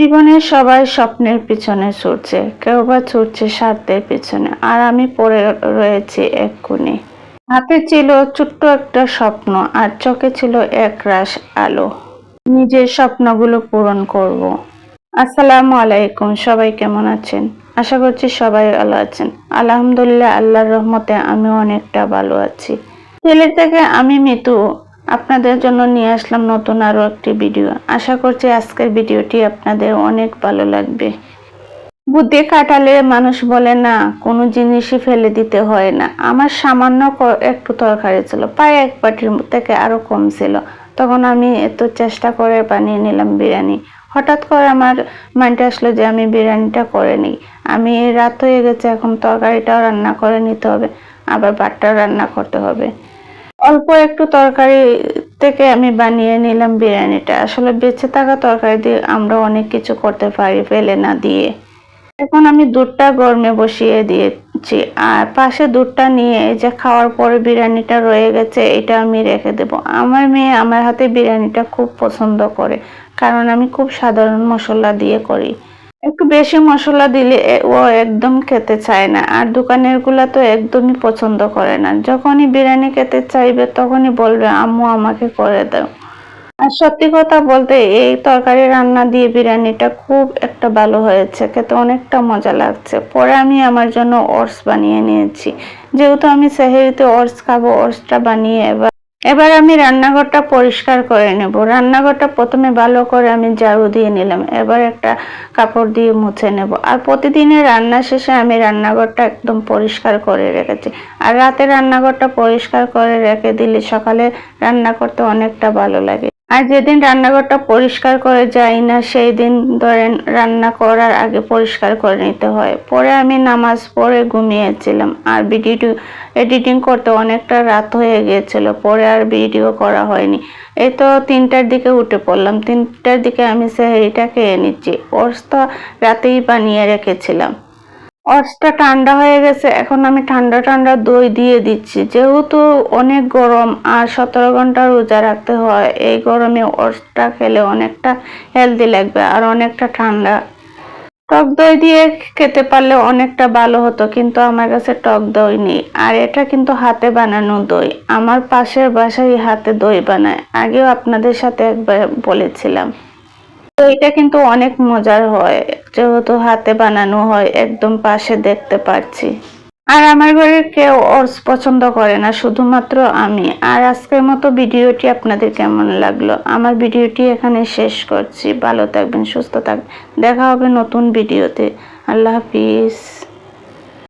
জীবনের সবাই স্বপ্নের পিছনে ছুটছে, কেউ বা ছুটছে স্বার্থের পিছনে, আর আমি পড়ে রয়েছি এক কোণে হাতে ছিল ছোট্ট একটা স্বপ্ন, আর চোখে ছিল একরাশ আলো। নিজের স্বপ্নগুলো পূরণ করব। আসসালামু আলাইকুম, সবাই কেমন আছেন? আশা করছি সবাই ভালো আছেন। আলহামদুলিল্লাহ, আল্লাহর রহমতে আমি অনেকটা ভালো আছি। ছেলে থেকে আমি মিতু আপনাদের জন্য নিয়ে আসলাম নতুন আরও একটি ভিডিও আশা করছি আজকের ভিডিওটি আপনাদের অনেক ভালো লাগবে। বুদ্ধি কাটালে মানুষ বলে, না, কোনো জিনিসই ফেলে দিতে হয় না। আমার সামান্য একটু তরকারি ছিল, প্রায় এক বাটির থেকে আরও কম ছিল। তখন আমি এত চেষ্টা করে বানিয়ে নিলাম বিরিয়ানি। হঠাৎ করে আমার মাইন্ডে আসলো যে আমি বিরিয়ানিটা করে নিই। আমি রাত হয়ে গেছে, এখন তরকারিটাও রান্না করে নিতে হবে, আবার ভাতটাও রান্না করতে হবে। অল্প একটু তরকারি থেকে আমি বানিয়ে নিলাম বিরিয়ানিটা। আসলে বেঁচে থাকা তরকারি দিয়ে আমরা অনেক কিছু করতে পারি ফেলে না দিয়ে। এখন আমি দুধটা গরমে বসিয়ে দিয়েছি। আর পাশে দুধটা নিয়ে যে খাওয়ার পরে বিরিয়ানিটা রয়ে গেছে, এটা আমি রেখে দেব। আমার মেয়ে আমার হাতে বিরিয়ানিটা খুব পছন্দ করে, কারণ আমি খুব সাধারণ মশলা দিয়ে করি। একটু বেশি মশলা দিলে ও একদম খেতে চায় না। আর দোকানেরগুলা তো একদমই পছন্দ করে না। যখনই বিরিয়ানি খেতে চাইবে, তখনই বলবে, আম্মু, আমাকে করে দাও। আর সত্যি কথা বলতে, এই তরকারি রান্না দিয়ে বিরিয়ানিটা খুব একটা ভালো হয়েছে। খেতে অনেকটা মজা লাগছে। পরে আমি আমার জন্য ওটস বানিয়ে নিয়েছি। যেহেতু আমি সেহেরিতে ওটস খাব, ওটসটা বানিয়ে এবার এবার আমি রান্নাঘরটা পরিষ্কার করে নেব। রান্নাঘরটা প্রথমে ভালো করে আমি ঝাড়ু দিয়ে নিলাম। এবার একটা কাপড় দিয়ে মুছে নেব। আর প্রতিদিনের রান্না শেষে আমি রান্নাঘরটা একদম পরিষ্কার করে রেখেছি। আর রাতে রান্নাঘরটা পরিষ্কার করে রেখে দিলে সকালে রান্না করতে অনেকটা ভালো লাগে। আর যেদিন রান্নাঘরটা পরিষ্কার করে যাই না সেই দিন ধরেন রান্না করার আগে পরিষ্কার করে নিতে হয়। পরে আমি নামাজ পড়ে ঘুমিয়েছিলাম। আর ভিডিও এডিটিং করতে অনেকটা রাত হয়ে গিয়েছিল। পরে আর ভিডিও করা হয়নি। এই তো তিনটার দিকে উঠে পড়লাম। তিনটার দিকে আমি সেহেরিটা খেয়ে নিচ্ছি। ওর তো রাতেই বানিয়ে রেখেছিলাম। অর্সটা ঠান্ডা হয়ে গেছে, এখন আমি ঠান্ডা ঠান্ডা দই দিয়ে দিচ্ছি। যেহেতু অনেক গরম আর সতেরো ঘণ্টা রোজা রাখতে হয়, এই গরমে অর্সটা খেলে অনেকটা হেলদি লাগবে আর অনেকটা ঠান্ডা। টক দই দিয়ে খেতে পারলে অনেকটা ভালো হতো, কিন্তু আমার কাছে টক দই নেই। আর এটা কিন্তু হাতে বানানো দই। আমার পাশের বাসায় হাতে দই বানায়। আগেও আপনাদের সাথে একবার বলেছিলাম। তো এটা কিন্তু অনেক মজার হয়, যেহেতু হাতে বানানো হয়, একদম পাশে দেখতে পাচ্ছি আর আমার ঘরে কেউ অর্স পছন্দ করে না, শুধুমাত্র আমি। আর আজকের মতো ভিডিওটি আপনাদের কেমন লাগল? আমার ভিডিওটি এখানে শেষ করছি। ভালো থাকবেন, সুস্থ থাকবেন। দেখা হবে নতুন ভিডিওতে। আল্লাহ হাফিজ।